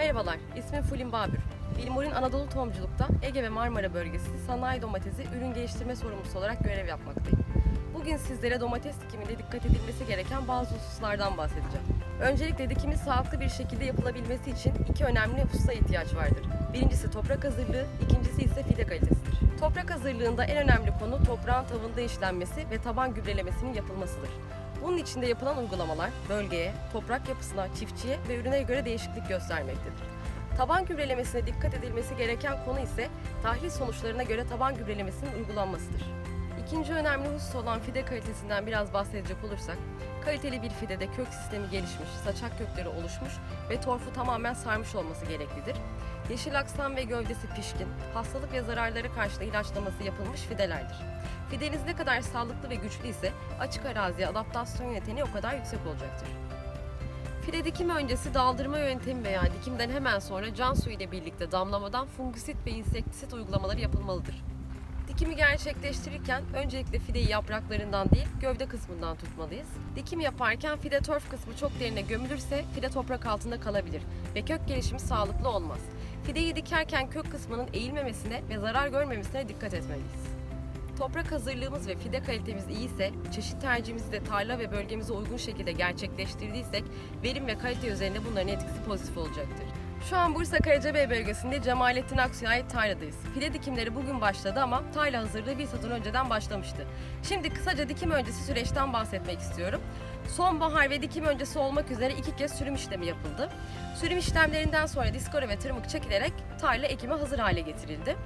Merhabalar, ismim Fulin Babür. Bilimur'un Anadolu Tohumculuk'ta Ege ve Marmara bölgesi sanayi domatesi ürün geliştirme sorumlusu olarak görev yapmaktayım. Bugün sizlere domates dikiminde dikkat edilmesi gereken bazı hususlardan bahsedeceğim. Öncelikle dikimin sağlıklı bir şekilde yapılabilmesi için iki önemli hususa ihtiyaç vardır. Birincisi toprak hazırlığı, ikincisi ise fide kalitesidir. Toprak hazırlığında en önemli konu toprağın tavında işlenmesi ve taban gübrelemesinin yapılmasıdır. Bunun içinde yapılan uygulamalar bölgeye, toprak yapısına, çiftçiye ve ürüne göre değişiklik göstermektedir. Taban gübrelemesine dikkat edilmesi gereken konu ise tahlil sonuçlarına göre taban gübrelemesinin uygulanmasıdır. İkinci önemli husus olan fide kalitesinden biraz bahsedecek olursak, kaliteli bir fidede kök sistemi gelişmiş, saçak kökleri oluşmuş ve torfu tamamen sarmış olması gereklidir. Yeşil aksam ve gövdesi pişkin, hastalık ve zararlara karşı da ilaçlaması yapılmış fidelerdir. Fideniz ne kadar sağlıklı ve güçlü ise açık araziye adaptasyon yeteneği o kadar yüksek olacaktır. Fide dikimi öncesi daldırma yöntemi veya dikimden hemen sonra can suyu ile birlikte damlamadan fungisit ve insektisit uygulamaları yapılmalıdır. Dikimi gerçekleştirirken öncelikle fideyi yapraklarından değil gövde kısmından tutmalıyız. Dikim yaparken fide torf kısmı çok derine gömülürse fide toprak altında kalabilir ve kök gelişimi sağlıklı olmaz. Fideyi dikerken kök kısmının eğilmemesine ve zarar görmemesine dikkat etmeliyiz. Toprak hazırlığımız ve fide kalitemiz iyiyse, çeşit tercihimizi de tarla ve bölgemize uygun şekilde gerçekleştirdiysek, verim ve kalite üzerinde bunların etkisi pozitif olacaktır. Şu an Bursa Karacabey bölgesinde Cemalettin Aksu'ya ait tarladayız. Fide dikimleri bugün başladı ama tarla hazırlığı bir sezon önceden başlamıştı. Şimdi kısaca dikim öncesi süreçten bahsetmek istiyorum. Sonbahar ve dikim öncesi olmak üzere iki kez sürüm işlemi yapıldı. Sürüm işlemlerinden sonra diskora ve tırmık çekilerek tarla ekime hazır hale getirildi.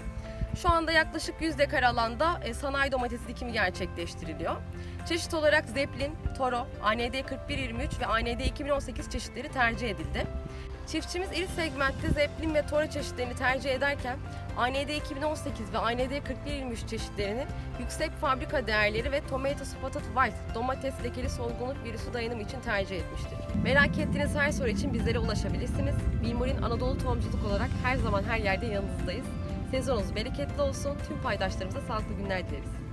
Şu anda yaklaşık 100 dekar alanda e, sanayi domatesi dikimi gerçekleştiriliyor. Çeşit olarak Zeppelin, Toro, AND 4123 ve AND 2018 çeşitleri tercih edildi. Çiftçimiz iri segmentte Zeppelin ve Toro çeşitlerini tercih ederken AND 2018 ve AND 4123 çeşitlerinin yüksek fabrika değerleri ve Tomato Spotted White domates lekeli solgunluk virüsü dayanımı için tercih etmiştir. Merak ettiğiniz her soru için bizlere ulaşabilirsiniz. Bilmur'un Anadolu Tohumculuk olarak her zaman her yerde yanınızdayız. Sezonunuz bereketli olsun. Tüm paydaşlarımıza sağlıklı günler dileriz.